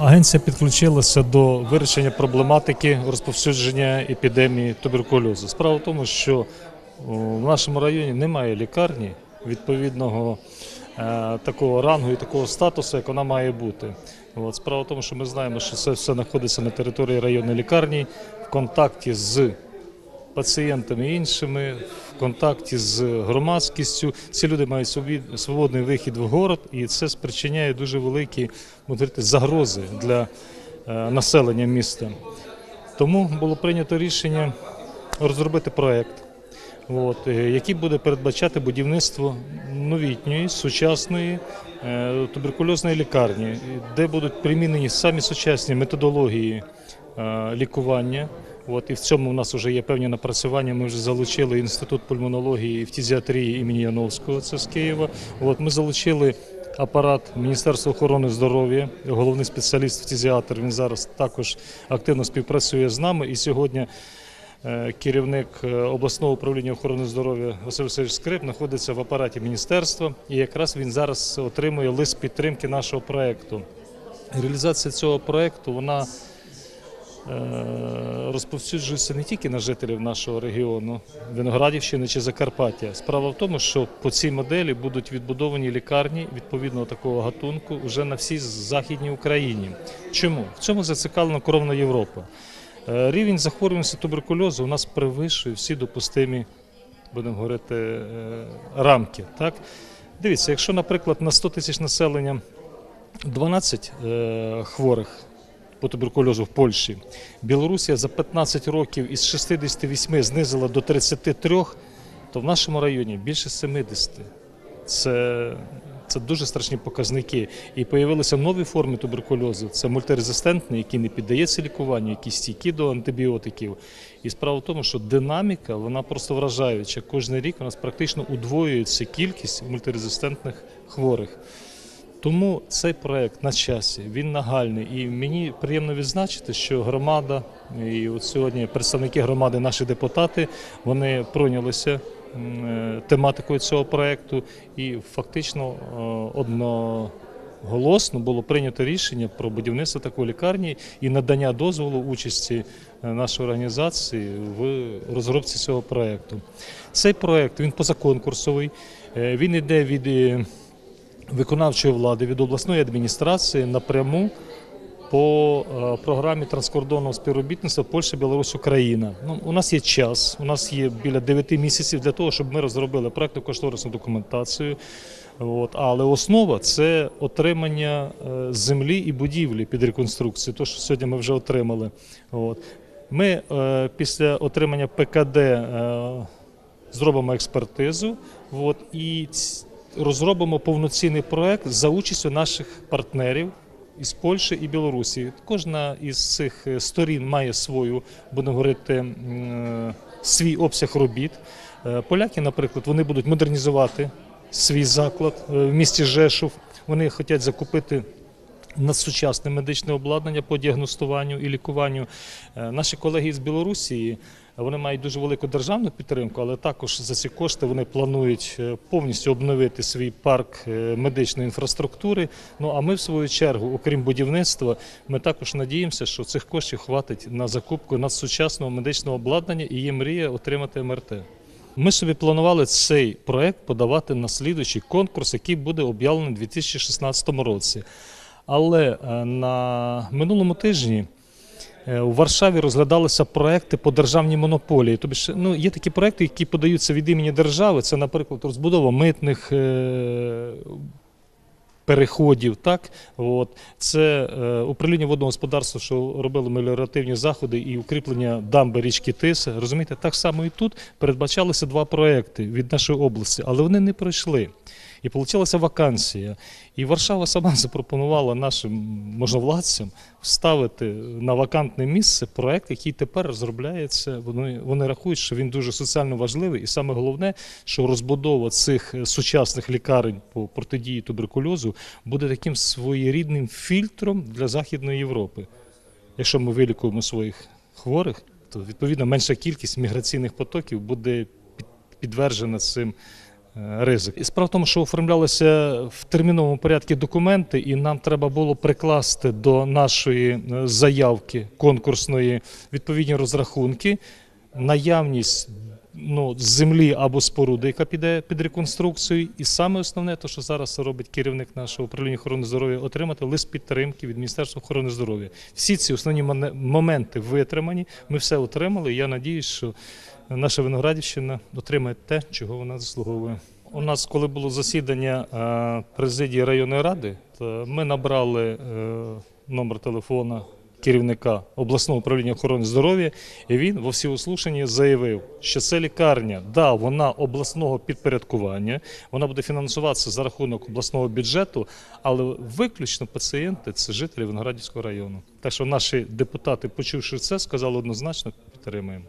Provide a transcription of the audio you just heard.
Агенція підключилася до вирішення проблематики розповсюдження епідемії туберкульозу. Справа в тому, що о, в нашому районі немає лікарні відповідного е, такого рангу і такого статусу, як вона має бути. Справа в тому, що ми знаємо, що це все знаходиться на території районної лікарні в контакті з пацієнтами іншими, в контакті з громадськістю. Ці люди мають свободний вихід в город, і це спричиняє дуже великі говорити, загрози для е, населення міста. Тому було прийнято рішення розробити проект, е, який буде передбачати будівництво новітньої, сучасної е, туберкульозної лікарні, де будуть примінені самі сучасні методології лікування. От, і в цьому в нас вже є певні напрацювання. Ми вже залучили інститут пульмонології і фтизіатрії імені Яновського, це з Києва. От, ми залучили апарат Міністерства охорони здоров'я, головний спеціаліст фтизіатр. Він зараз також активно співпрацює з нами. І сьогодні е, керівник е, обласного управління охорони здоров'я Василь Васильович Скрип знаходиться в апараті міністерства, і якраз він зараз отримує лист підтримки нашого проекту. Реалізація цього проекту вона розповсюджується не тільки на жителів нашого регіону, Виноградівщини чи Закарпаття. Справа в тому, що по цій моделі будуть відбудовані лікарні відповідного такого гатунку вже на всій Західній Україні. Чому? В цьому зацікавлена коровна Європа. Е, Рівень захворюваності туберкульозу у нас перевищує всі допустимі, будемо говорити, е, рамки. Так? Дивіться, якщо, наприклад, на 100 тисяч населення 12 е, хворих по туберкульозу в Польщі, Білорусія за 15 років із 68 знизила до 33, то в нашому районі більше 70. Це, це дуже страшні показники. І появилися нові форми туберкульозу. Це мультирезистентний, який не піддається лікуванню, які стійкі до антибіотиків. І справа в тому, що динаміка вона просто вражаюча. Кожен рік у нас практично удвоюється кількість мультирезистентних хворих. Тому цей проект на часі, він нагальний. І мені приємно відзначити, що громада, і от сьогодні представники громади, наші депутати, вони пройнялися е, тематикою цього проекту і фактично е, одноголосно було прийнято рішення про будівництво такої лікарні і надання дозволу участі е, нашої організації в розробці цього проекту. Цей проект він позаконкурсовий, він йде від. Виконавчої влади від обласної адміністрації напряму по е, програмі транскордонного співробітництва Польща, Білорусь, Україна. Ну, у нас є час, у нас є біля 9 місяців для того, щоб ми розробили проектну кошторисну документацію. От, але основа це отримання е, землі і будівлі під реконструкцію, то що сьогодні ми вже отримали. От. Ми е, після отримання ПКД е, зробимо експертизу. От, і розробимо повноцінний проект за участю наших партнерів із Польщі і Білорусі. Кожна із цих е, сторін має свою, будемо говорити, е, свій обсяг робіт. Е, Поляки, наприклад, вони будуть модернізувати свій заклад в місті Жешув. Вони хочуть закупити надсучасне медичне обладнання по діагностуванню і лікуванню. Е, Наші колеги з Білорусі вони мають дуже велику державну підтримку, але також за ці кошти вони планують е, повністю обновити свій парк е, медичної інфраструктури. Ну а ми, в свою чергу, окрім будівництва, ми також надіємося, що цих коштів хватить на закупку надсучасного медичного обладнання і є мрія отримати МРТ. Ми собі планували цей проект подавати на слідуючий конкурс, який буде об'явлений у 2016 році. Але е, на минулому тижні е, у Варшаві розглядалися проекти по державній монополії. Тобто, ну, є такі проекти, які подаються від імені держави. Це, наприклад, розбудова митних е, переходів. Так? От. Це е, управління водного господарства, що робило меліоративні заходи і укріплення дамби річки Тиса. Розумієте, так само і тут передбачалися два проекти від нашої області, але вони не пройшли. І вийшла вакансія. І Варшава сама запропонувала нашим можновладцям вставити на вакантне місце проект, який тепер розробляється. Вони, вони рахують, що він дуже соціально важливий, і саме головне, що розбудова цих сучасних лікарень по протидії туберкульозу буде таким своєрідним фільтром для Західної Європи. Якщо ми вилікуємо своїх хворих, то відповідно менша кількість міграційних потоків буде під- підтверджена цим ризик. І справа в тому, що оформлялися в терміновому порядку документи, і нам треба було прикласти до нашої е, заявки конкурсної відповідні розрахунки, наявність ну, землі або споруди, яка піде під реконструкцію. І саме основне, те, що зараз робить керівник нашого управління охорони здоров'я, отримати лист підтримки від Міністерства охорони здоров'я. Всі ці основні моменти витримані. Ми все отримали. І я надіюсь, що наша Виноградівщина отримає те, чого вона заслуговує. У нас, коли було засідання е, президії районної ради, то ми набрали е, номер телефона керівника обласного управління охорони здоров'я, і він во всеуслушанні заявив, що це лікарня, да, вона обласного підпорядкування, вона буде фінансуватися за рахунок обласного бюджету, але виключно пацієнти це жителі Виноградівського району. Так що наші депутати, почувши це, сказали однозначно підтримуємо.